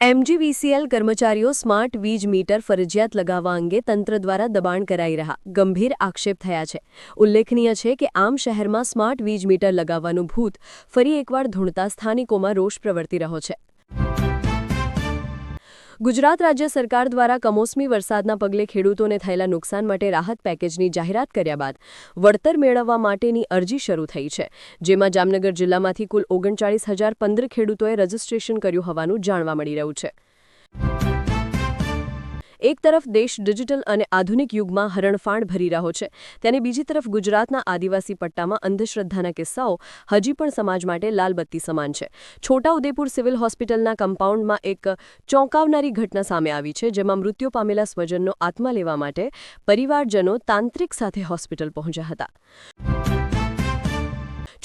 MGVCL કર્મચારીઓ smart વીજ metre ફરજિયાત લગાવવા અંગે તંત્ર દ્વારા દબાણ કરાઈ રહ્યા ગંભીર આક્ષેપ થયા છે. ઉલ્લેખનીય છે કે આમ શહેરમાં સ્માર્ટ વીજ મીટર લગાવવાનું ભૂત ફરી એકવાર ધૂણતા સ્થાનિકોમાં રોષ પ્રવર્તી રહ્યો છે. ગુજરાત રાજ્ય સરકાર દ્વારા કમોસમી વરસાદના પગલે ખેડૂતોને થયેલા નુકસાન માટે રાહત પેકેજની જાહેરાત કર્યા બાદ વળતર મેળવવા માટેની અરજી શરૂ થઈ છે, જેમાં જામનગર જિલ્લામાંથી કુલ ઓગણચાળીસ હજાર પંદર ખેડૂતોએ રજીસ્ટ્રેશન કર્યું હોવાનું જાણવા મળી રહ્યું છે. એક તરફ દેશ ડિજિટલ અને આધુનિક યુગમાં હરણફાણ ભરી રહ્યો છે ત્યારે બીજી તરફ ગુજરાતના આદિવાસી પટ્ટામાં અંધશ્રદ્ધાના કિસ્સાઓ હજી પણ સમાજ માટે લાલબત્તી સમાન છે. છોટાઉદેપુર સિવિલ હોસ્પિટલના કમ્પાઉન્ડમાં એક ચોંકાવનારી ઘટના સામે આવી છે, જેમાં મૃત્યુ પામેલા સ્વજનનો આત્મા લેવા માટે પરિવારજનો તાંત્રિક સાથે હોસ્પિટલ પહોંચ્યા હતા.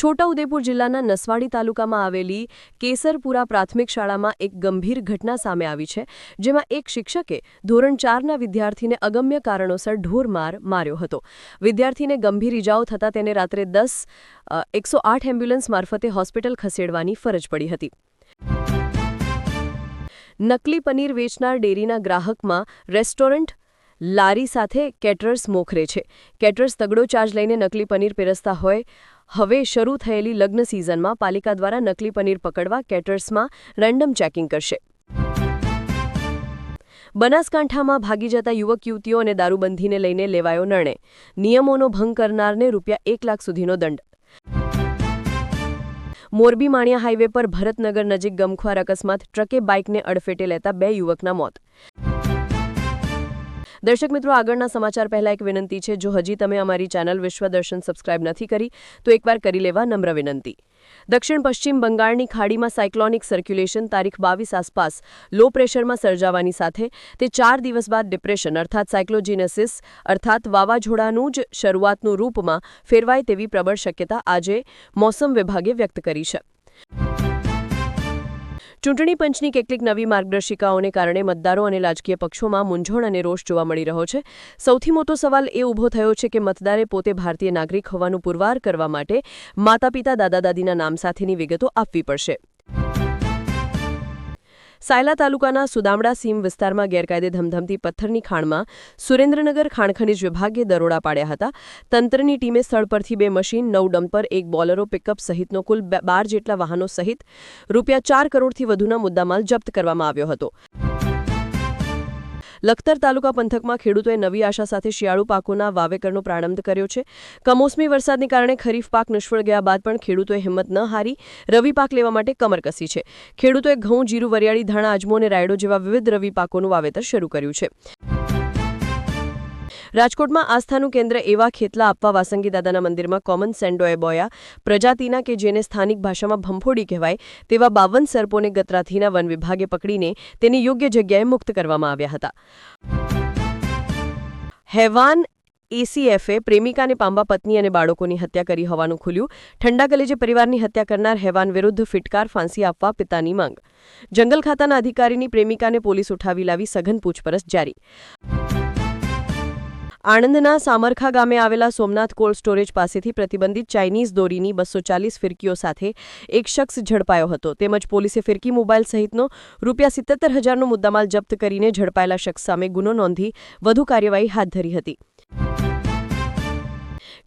છોટાઉદેપુર જિલ્લાના નસવાડી તાલુકામાં આવેલી કેસરપુરા પ્રાથમિક શાળામાં એક ગંભીર ઘટના સામે આવી છે, જેમાં એક શિક્ષકે ધોરણ ચારના વિદ્યાર્થીને અગમ્ય કારણોસર ઢોરમાર માર્યો હતો. વિદ્યાર્થીને ગંભીર ઇજાઓ થતાં તેને રાત્રે દસ એકસો આઠ એમ્બ્યુલન્સ મારફતે હોસ્પિટલ ખસેડવાની ફરજ પડી હતી. નકલી પનીર વેચનાર ડેરીના ગ્રાહકમાં રેસ્ટોરન્ટ લારી સાથે કેટરર્સ મોખરે છે. કેટરર્સ તગડો ચાર્જ લઈને નકલી પનીર પીરસતા હોય. હવે શરૂ થયેલી લગ્ન સિઝનમાં પાલિકા દ્વારા નકલી પનીર પકડવા કેટર્સમાં રેન્ડમ ચેકિંગ કરશે. બનાસકાંઠામાં ભાગી જતા યુવક, યુવતીઓ અને દારૂબંધીને લઈને લેવાયો નિર્ણય. નિયમોનો ભંગ કરનારને રૂપિયા એક લાખ સુધીનો દંડ. મોરબી માણિયા હાઈવે પર ભરતનગર નજીક ગમખ્વાર અકસ્માત. ટ્રકે બાઇકને અડફેટે લેતા બે યુવકના મોત. દર્શક મિત્રો, આગળના સમાચાર પહેલા એક વિનંતી છે. જો હજી તમે અમારી ચેનલ વિશ્વ દર્શન સબસ્ક્રાઇબ નથી કરી, તો એકવાર કરી લેવા નમ્ર વિનંતી. દક્ષિણ પશ્ચિમ બંગાળની ખાડીમાં સાયક્લોનિક સર્ક્યુલેશન તારીખ બાવીસ આસપાસ લો પ્રેશરમાં સર્જાવાની સાથે તે ચાર દિવસ બાદ ડિપ્રેશન, અર્થાત સાયક્લોજીનેસિસ, અર્થાત વાવાઝોડાનું જ શરૂઆતનું રૂપમાં ફેરવાય તેવી પ્રબળ શક્યતા આજે મોસમ વિભાગે વ્યક્ત કરી છે. ચૂંટણી પંચની કેટલીક નવી માર્ગદર્શિકાઓને કારણે મતદારો અને રાજકીય પક્ષોમાં મૂંઝવણ અને રોષ જોવા મળી રહ્યો છે. સૌથી મોટો સવાલ એ ઊભો થયો છે કે મતદારે પોતે ભારતીય નાગરિક હોવાનું પુરવાર કરવા માટે માતા પિતા દાદા દાદીના નામ સાથેની વિગતો આપવી પડશે. સાયલા તાલુકાના સુદામડા સીમ વિસ્તારમાં ગેરકાયદે ધમધમતી પથ્થરની ખાણમાં સુરેન્દ્રનગર ખાણખનીજ વિભાગે દરોડા પાડ્યા હતા. તંત્રની ટીમે સ્થળ પરથી બે મશીન, નવ ડમ્પર, એક બોલરો, પિકઅપ સહિતનો કુલ બાર જેટલા વાહનો સહિત રૂપિયા ચાર કરોડથી વધુના મુદ્દામાલ જપ્ત કરવામાં આવ્યો હતો. લખતર તાલુકા પંથકમાં ખેડૂતોએ નવી આશા સાથે શિયાળુ પાકોના વાવેતરનો પ્રારંભ કર્યો છે. કમોસમી વરસાદને કારણે ખરીફ પાક નિષ્ફળ ગયા બાદ પણ ખેડૂતોએ હિંમત ન હારી, રવિ પાક લેવા માટે કમર કસી છે. ખેડૂતોએ ઘઉં, જીરું, વરિયાળી, ધાણા, અજમો અને રાયડો જેવા વિવિધ રવિ પાકોનું વાવેતર શરૂ કર્યું છે. રાજકોટમાં આસ્થાનું કેન્દ્ર એવા ખેતલા આપવા વાસંગી દાદાના મંદિરમાં કોમન સેન્ડોએ બોયા. પ્રજાતિના કે જેને સ્થાનિક ભાષામાં ભંફોડી કહેવાય, તેવા બાવન સર્પોને ગતરાથીના વન વિભાગે પકડીને તેની યોગ્ય જગ્યાએ મુક્ત કરવામાં આવ્યા હતા. હેવાન એસીએફે પ્રેમિકાને પાંબા પત્ની અને બાળકોની હત્યા કરી હોવાનું ખુલ્યું. ઠંડા કલેજે પરિવારની હત્યા કરનાર હેવાન વિરુદ્ધ ફિટકાર ફાંસી આપવા પિતાની માંગ. જંગલ ખાતાના અધિકારીની પ્રેમિકાને પોલીસ ઉઠાવી લાવી સઘન પૂછપરછ જારી. આણંદના સામરખા ગામે આવેલા સોમનાથ કોલ્ડ સ્ટોરેજ પાસેથી પ્રતિબંધિત ચાઇનીઝ દોરીની બસો ચાલીસ ફિરકીઓ સાથે એક શખ્સ ઝડપાયો હતો. તેમજ પોલીસે ફિરકી મોબાઈલ સહિતનો રૂપિયા સિત્તેર હજારનો મુદ્દામાલ જપ્ત કરીને ઝડપાયેલા શખ્સ સામે ગુનો નોંધી વધુ કાર્યવાહી હાથ ધરી હતી.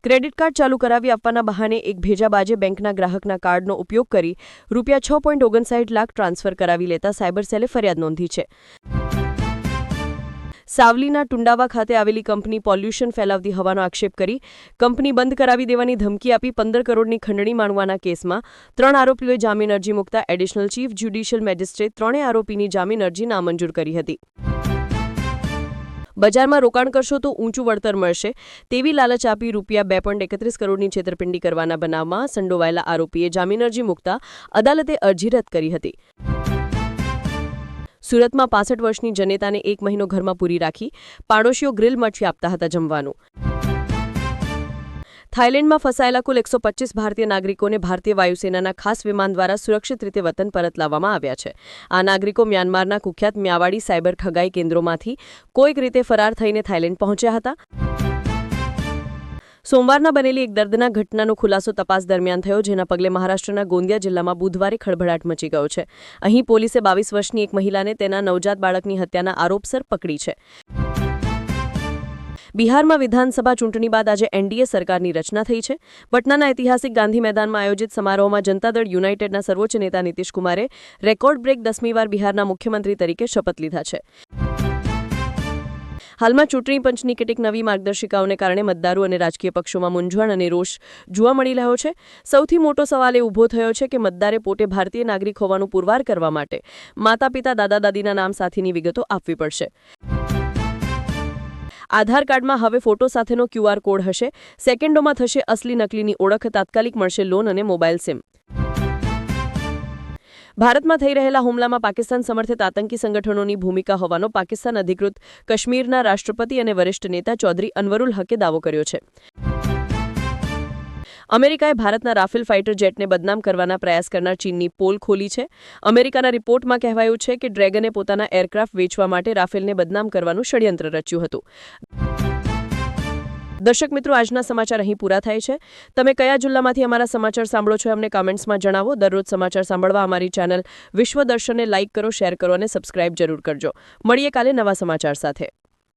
ક્રેડિટ કાર્ડ ચાલુ કરાવી આપવાના બહાને એક ભેજાબાજે બેંકના ગ્રાહકના કાર્ડનો ઉપયોગ કરી રૂપિયા છ પોઈન્ટ ઓગણસાઠ લાખ ટ્રાન્સફર કરાવી લેતા સાયબર સેલે ફરિયાદ નોંધી છે. સાવલીના ટુંડાવા ખાતે આવેલી કંપની પોલ્યુશન ફેલાવતી હોવાનો આક્ષેપ કરી કંપની બંધ કરાવી દેવાની ધમકી આપી પંદર કરોડની ખંડણી માણવાના કેસમાં ત્રણ આરોપીઓએ જામીન અરજી મૂકતા એડિશનલ ચીફ, જ્યુડિશિયલ મેજિસ્ટ્રેટ ત્રણેય આરોપીની જામીન અરજી નામંજૂર કરી હતી. બજારમાં રોકાણ કરશો તો ઊંચું વળતર મળશે. તેવી લાલચ આપી રૂપિયા બે પોઈન્ટ એકત્રીસ કરોડની છેતરપિંડી કરવાના બનાવમાં સંડોવાયેલા આરોપીએ જામીન અરજી મૂકતા અદાલતે અરજી રદ કરી હતી. સુરતમાં પાસઠ વર્ષની જનેતાને એક મહિનો ઘરમાં પૂરી રાખી પાડોશીઓ ગ્રીલ મઠી આપતા હતા જમવાનું. થાઇલેન્ડમાં ફસાયેલા કુલ એકસો પચીસ ભારતીય નાગરિકોને ભારતીય વાયુસેનાના ખાસ વિમાન દ્વારા સુરક્ષિત રીતે વતન પરત લાવવામાં આવ્યા છે. આ નાગરિકો મ્યાનમારના કુખ્યાત મ્યાવાડી સાયબર ઠગાઈ કેન્દ્રોમાંથી કોઈક રીતે ફરાર થઈને થાઇલેન્ડ પહોંચ્યા હતા. સોમવારના બનેલી એક દર્દના ઘટનાનો ખુલાસો તપાસ દરમિયાન થયો, જેના પગલે મહારાષ્ટ્રના ગોંદિયા જિલ્લામાં બુધવારે ખળભળાટ મચી ગયો છે. અહીં પોલીસે બાવીસ વર્ષની એક મહિલાને તેના નવજાત બાળકની હત્યાના આરોપસર પકડી છે. બિહારમાં વિધાનસભા ચૂંટણી બાદ આજે એનડીએ સરકારની રચના થઈ છે. પટનાના ઐતિહાસિક ગાંધી મેદાનમાં આયોજિત સમારોહમાં જનતા દળ યુનાઇટેડના સર્વોચ્ચ નેતા નીતિશ કુમારે રેકોર્ડ બ્રેક દસમી વાર બિહારના મુખ્યમંત્રી તરીકે શપથ લીધા છે. હાલમાં ચૂંટણી પંચની કેટલીક નવી માર્ગદર્શિકાઓને કારણે મતદારો અને રાજકીય પક્ષોમાં મૂંઝવણ અને રોષ જોવા મળી રહ્યો છે. સૌથી મોટો સવાલ એ ઊભો થયો છે કે મતદારે પોતે ભારતીય નાગરિક હોવાનું પુરવાર કરવા માટે માતા પિતા દાદા દાદીના નામ સાથેની વિગતો આપવી પડશે. આધાર કાર્ડમાં હવે ફોટો સાથેનો ક્યુઆર કોડ હશે. સેકન્ડોમાં થશે અસલી નકલીની ઓળખ, તાત્કાલિક મળશે લોન અને મોબાઈલ સિમ. ભારતમાં થઈ રહેલા હુમલામાં પાકિસ્તાન સમર્થિત આતંકી સંગઠનોની ભૂમિકા હોવાનો પાકિસ્તાન અધિકૃત કાશ્મીરના રાષ્ટ્રપતિ અને વરિષ્ઠ નેતા ચૌધરી અનવરુલ હકે દાવો કર્યો છે. અમેરિકાએ ભારતના રાફેલ ફાઇટર જેટને બદનામ કરવાના પ્રયાસ કરનાર ચીનની પોલ ખોલી છે. અમેરિકાના રિપોર્ટમાં કહેવાયું છે કે ડ્રેગને પોતાના એરક્રાફ્ટ વેચવા માટે રાફેલને બદનામ કરવાનું ષડયંત્ર રચ્યું હતું. દર્શક મિત્રો, આજના સમાચાર અહીં પૂરા થાય છે. તમે કયા જિલ્લામાંથી અમારા સમાચાર સાંભળો છો અમને કમેન્ટ્સમાં જણાવો. દરરોજ સમાચાર સાંભળવા અમારી ચેનલ વિશ્વ દર્શનને લાઇક કરો, શેર કરો અને સબસ્ક્રાઇબ જરૂર કરજો. મળીએ કાલે નવા સમાચાર સાથે.